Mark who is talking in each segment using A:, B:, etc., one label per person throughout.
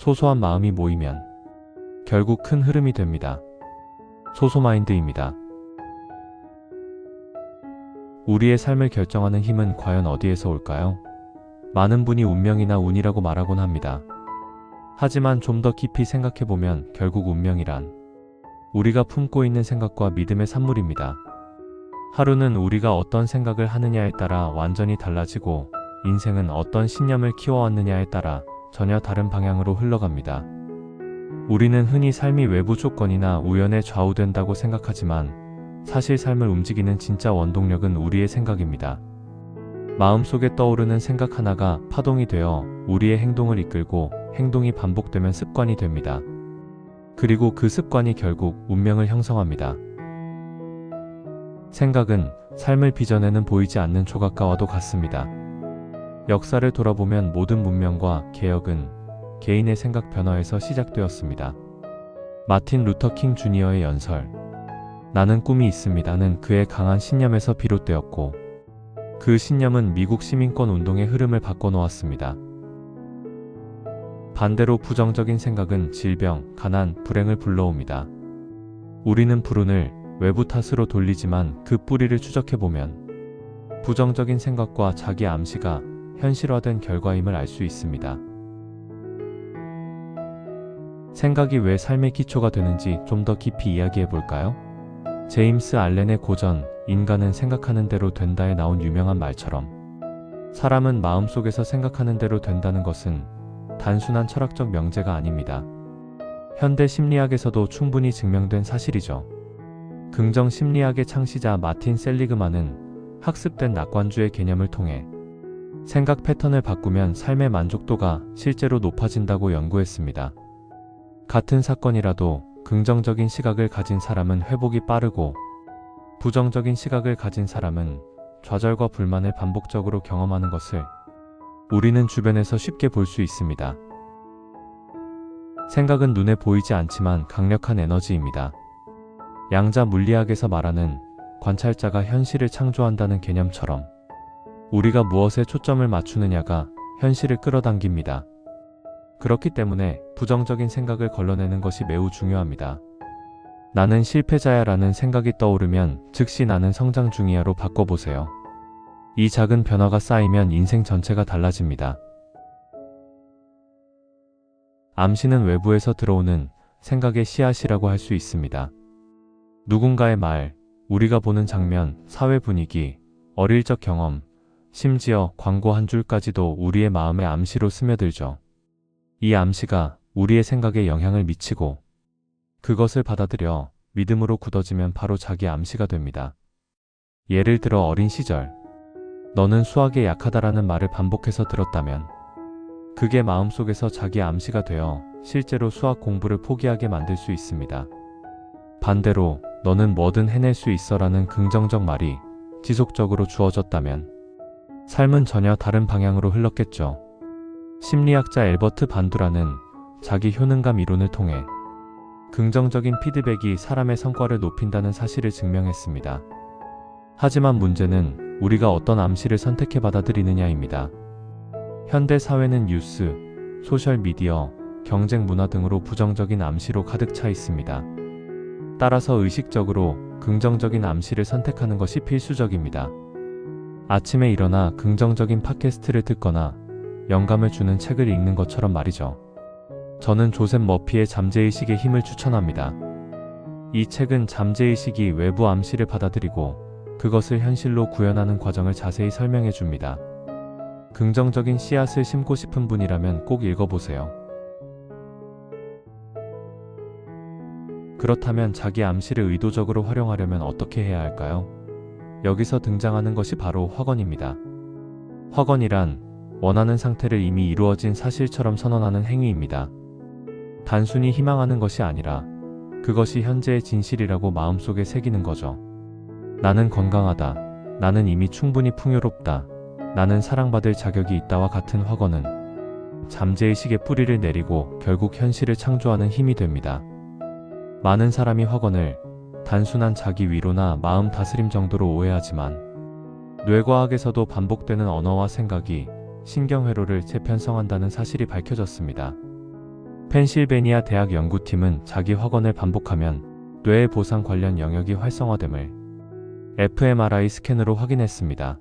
A: 소소한 마음이 모이면 결국 큰 흐름이 됩니다. 소소마인드입니다. 우리의 삶을 결정하는 힘은 과연 어디에서 올까요? 많은 분이 운명이나 운이라고 말하곤 합니다. 하지만 좀 더 깊이 생각해보면 결국 운명이란 우리가 품고 있는 생각과 믿음의 산물입니다. 하루는 우리가 어떤 생각을 하느냐에 따라 완전히 달라지고 인생은 어떤 신념을 키워왔느냐에 따라 전혀 다른 방향으로 흘러갑니다. 우리는 흔히 삶이 외부 조건이나 우연에 좌우된다고 생각하지만 사실 삶을 움직이는 진짜 원동력은 우리의 생각입니다. 마음속에 떠오르는 생각 하나가 파동이 되어 우리의 행동을 이끌고 행동이 반복되면 습관이 됩니다. 그리고 그 습관이 결국 운명을 형성합니다. 생각은 삶을 빚어내는 보이지 않는 조각가와도 같습니다. 역사를 돌아보면 모든 문명과 개혁은 개인의 생각 변화에서 시작되었습니다. 마틴 루터 킹 주니어의 연설. 나는 꿈이 있습니다는 그의 강한 신념에서 비롯되었고, 그 신념은 미국 시민권 운동의 흐름을 바꿔놓았습니다. 반대로 부정적인 생각은 질병, 가난, 불행을 불러옵니다. 우리는 불운을 외부 탓으로 돌리지만 그 뿌리를 추적해보면 부정적인 생각과 자기 암시가 현실화된 결과임을 알 수 있습니다. 생각이 왜 삶의 기초가 되는지 좀 더 깊이 이야기해 볼까요? 제임스 알렌의 고전, 인간은 생각하는 대로 된다에 나온 유명한 말처럼 사람은 마음속에서 생각하는 대로 된다는 것은 단순한 철학적 명제가 아닙니다. 현대 심리학에서도 충분히 증명된 사실이죠. 긍정 심리학의 창시자 마틴 셀리그만은 학습된 낙관주의 개념을 통해 생각 패턴을 바꾸면 삶의 만족도가 실제로 높아진다고 연구했습니다. 같은 사건이라도 긍정적인 시각을 가진 사람은 회복이 빠르고 부정적인 시각을 가진 사람은 좌절과 불만을 반복적으로 경험하는 것을 우리는 주변에서 쉽게 볼 수 있습니다. 생각은 눈에 보이지 않지만 강력한 에너지입니다. 양자 물리학에서 말하는 관찰자가 현실을 창조한다는 개념처럼 우리가 무엇에 초점을 맞추느냐가 현실을 끌어당깁니다. 그렇기 때문에 부정적인 생각을 걸러내는 것이 매우 중요합니다. 나는 실패자야 라는 생각이 떠오르면 즉시 나는 성장 중이야로 바꿔보세요. 이 작은 변화가 쌓이면 인생 전체가 달라집니다. 암시는 외부에서 들어오는 생각의 씨앗이라고 할 수 있습니다. 누군가의 말, 우리가 보는 장면, 사회 분위기, 어릴 적 경험, 심지어 광고 한 줄까지도 우리의 마음의 암시로 스며들죠. 이 암시가 우리의 생각에 영향을 미치고 그것을 받아들여 믿음으로 굳어지면 바로 자기 암시가 됩니다. 예를 들어 어린 시절, 너는 수학에 약하다라는 말을 반복해서 들었다면 그게 마음속에서 자기 암시가 되어 실제로 수학 공부를 포기하게 만들 수 있습니다. 반대로 너는 뭐든 해낼 수 있어라는 긍정적 말이 지속적으로 주어졌다면 삶은 전혀 다른 방향으로 흘렀겠죠. 심리학자 엘버트 반두라는 자기 효능감 이론을 통해 긍정적인 피드백이 사람의 성과를 높인다는 사실을 증명했습니다. 하지만 문제는 우리가 어떤 암시를 선택해 받아들이느냐입니다. 현대 사회는 뉴스, 소셜미디어, 경쟁 문화 등으로 부정적인 암시로 가득 차 있습니다. 따라서 의식적으로 긍정적인 암시를 선택하는 것이 필수적입니다. 아침에 일어나 긍정적인 팟캐스트를 듣거나 영감을 주는 책을 읽는 것처럼 말이죠. 저는 조셉 머피의 잠재의식의 힘을 추천합니다. 이 책은 잠재의식이 외부 암시를 받아들이고 그것을 현실로 구현하는 과정을 자세히 설명해 줍니다. 긍정적인 씨앗을 심고 싶은 분이라면 꼭 읽어보세요. 그렇다면 자기 암시를 의도적으로 활용하려면 어떻게 해야 할까요? 여기서 등장하는 것이 바로 확언입니다. 확언이란 원하는 상태를 이미 이루어진 사실처럼 선언하는 행위입니다. 단순히 희망하는 것이 아니라 그것이 현재의 진실이라고 마음속에 새기는 거죠. 나는 건강하다. 나는 이미 충분히 풍요롭다. 나는 사랑받을 자격이 있다와 같은 확언은 잠재의식의 뿌리를 내리고 결국 현실을 창조하는 힘이 됩니다. 많은 사람이 확언을 단순한 자기 위로나 마음 다스림 정도로 오해하지만 뇌과학에서도 반복되는 언어와 생각이 신경회로를 재편성한다는 사실이 밝혀졌습니다. 펜실베니아 대학 연구팀은 자기 확언을 반복하면 뇌의 보상 관련 영역이 활성화됨을 fMRI 스캔으로 확인했습니다.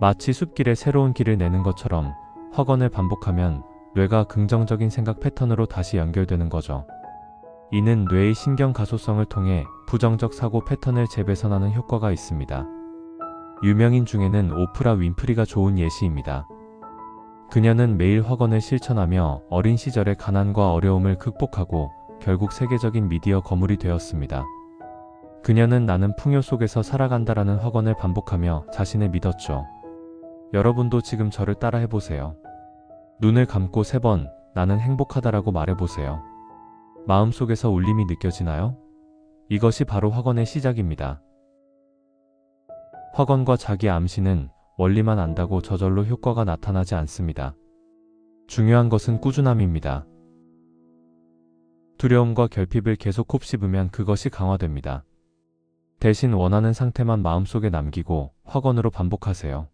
A: 마치 숲길에 새로운 길을 내는 것처럼 확언을 반복하면 뇌가 긍정적인 생각 패턴으로 다시 연결되는 거죠. 이는 뇌의 신경 가소성을 통해 부정적 사고 패턴을 재배선하는 효과가 있습니다. 유명인 중에는 오프라 윈프리가 좋은 예시입니다. 그녀는 매일 확언을 실천하며 어린 시절의 가난과 어려움을 극복하고 결국 세계적인 미디어 거물이 되었습니다. 그녀는 나는 풍요 속에서 살아간다라는 확언을 반복하며 자신을 믿었죠. 여러분도 지금 저를 따라 해보세요. 눈을 감고 세 번 나는 행복하다라고 말해보세요. 마음속에서 울림이 느껴지나요? 이것이 바로 확언의 시작입니다. 확언과 자기 암시는 원리만 안다고 저절로 효과가 나타나지 않습니다. 중요한 것은 꾸준함입니다. 두려움과 결핍을 계속 곱씹으면 그것이 강화됩니다. 대신 원하는 상태만 마음속에 남기고 확언으로 반복하세요.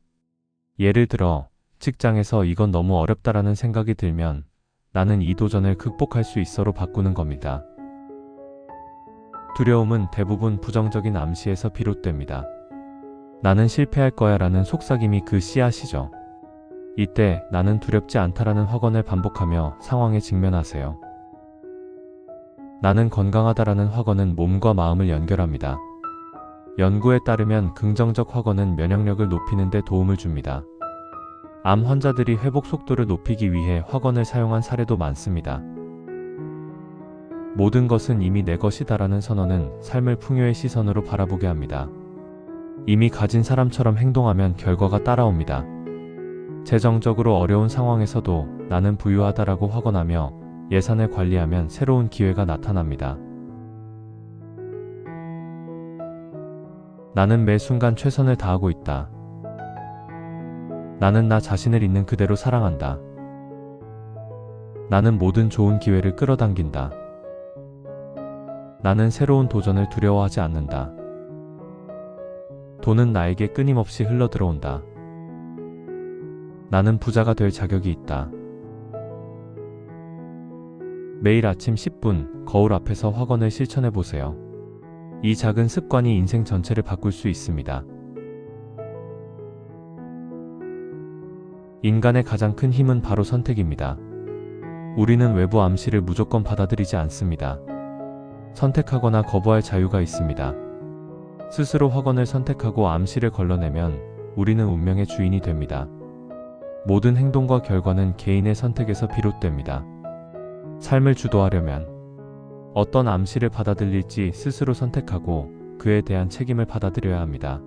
A: 예를 들어, 직장에서 이건 너무 어렵다라는 생각이 들면 나는 이 도전을 극복할 수 있어로 바꾸는 겁니다. 두려움은 대부분 부정적인 암시에서 비롯됩니다. 나는 실패할 거야 라는 속삭임이 그 씨앗이죠. 이때 나는 두렵지 않다라는 확언을 반복하며 상황에 직면하세요. 나는 건강하다라는 확언은 몸과 마음을 연결합니다. 연구에 따르면 긍정적 확언은 면역력을 높이는 데 도움을 줍니다. 암 환자들이 회복 속도를 높이기 위해 확언을 사용한 사례도 많습니다. 모든 것은 이미 내 것이다라는 선언은 삶을 풍요의 시선으로 바라보게 합니다. 이미 가진 사람처럼 행동하면 결과가 따라옵니다. 재정적으로 어려운 상황에서도 나는 부유하다라고 확언하며 예산을 관리하면 새로운 기회가 나타납니다. 나는 매 순간 최선을 다하고 있다. 나는 나 자신을 있는 그대로 사랑한다. 나는 모든 좋은 기회를 끌어당긴다. 나는 새로운 도전을 두려워하지 않는다. 돈은 나에게 끊임없이 흘러들어온다. 나는 부자가 될 자격이 있다. 매일 아침 10분 거울 앞에서 확언을 실천해 보세요. 이 작은 습관이 인생 전체를 바꿀 수 있습니다. 인간의 가장 큰 힘은 바로 선택입니다. 우리는 외부 암시를 무조건 받아들이지 않습니다. 선택하거나 거부할 자유가 있습니다. 스스로 확언을 선택하고 암시를 걸러내면 우리는 운명의 주인이 됩니다. 모든 행동과 결과는 개인의 선택에서 비롯됩니다. 삶을 주도하려면 어떤 암시를 받아들일지 스스로 선택하고 그에 대한 책임을 받아들여야 합니다.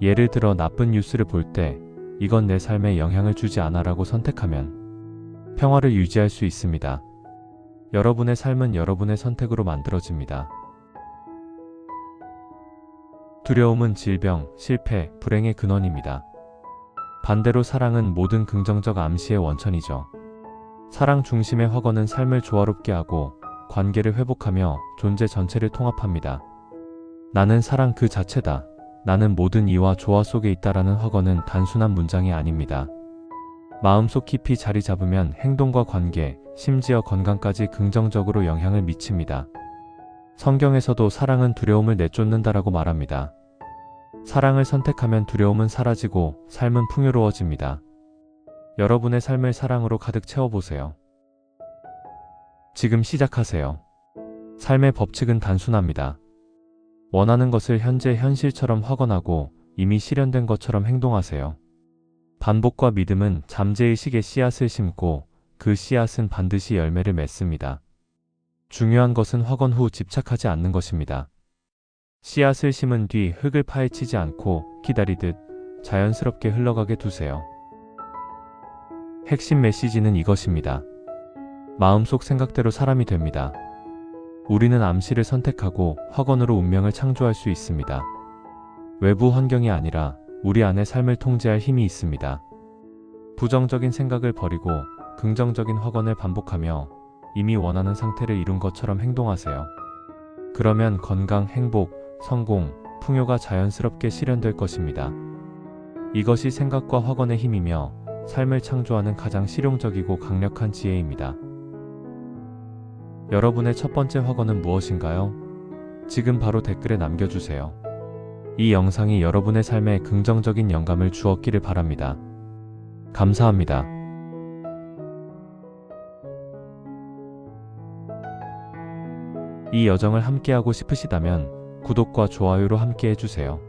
A: 예를 들어 나쁜 뉴스를 볼때 이건 내 삶에 영향을 주지 않아라고 선택하면 평화를 유지할 수 있습니다. 여러분의 삶은 여러분의 선택으로 만들어집니다. 두려움은 질병, 실패, 불행의 근원입니다. 반대로 사랑은 모든 긍정적 암시의 원천이죠. 사랑 중심의 확언은 삶을 조화롭게 하고 관계를 회복하며 존재 전체를 통합합니다. 나는 사랑 그 자체다. 나는 모든 이와 조화 속에 있다라는 확언은 단순한 문장이 아닙니다. 마음속 깊이 자리 잡으면 행동과 관계, 심지어 건강까지 긍정적으로 영향을 미칩니다. 성경에서도 사랑은 두려움을 내쫓는다라고 말합니다. 사랑을 선택하면 두려움은 사라지고 삶은 풍요로워집니다. 여러분의 삶을 사랑으로 가득 채워보세요. 지금 시작하세요. 삶의 법칙은 단순합니다. 원하는 것을 현재 현실처럼 확언하고 이미 실현된 것처럼 행동하세요. 반복과 믿음은 잠재의식의 씨앗을 심고 그 씨앗은 반드시 열매를 맺습니다. 중요한 것은 확언 후 집착하지 않는 것입니다. 씨앗을 심은 뒤 흙을 파헤치지 않고 기다리듯 자연스럽게 흘러가게 두세요. 핵심 메시지는 이것입니다. 마음속 생각대로 사람이 됩니다. 우리는 암시를 선택하고 확언으로 운명을 창조할 수 있습니다. 외부 환경이 아니라 우리 안의 삶을 통제할 힘이 있습니다. 부정적인 생각을 버리고 긍정적인 확언을 반복하며 이미 원하는 상태를 이룬 것처럼 행동하세요. 그러면 건강, 행복, 성공, 풍요가 자연스럽게 실현될 것입니다. 이것이 생각과 확언의 힘이며 삶을 창조하는 가장 실용적이고 강력한 지혜입니다. 여러분의 첫 번째 확언은 무엇인가요? 지금 바로 댓글에 남겨주세요. 이 영상이 여러분의 삶에 긍정적인 영감을 주었기를 바랍니다. 감사합니다. 이 여정을 함께하고 싶으시다면 구독과 좋아요로 함께 해주세요.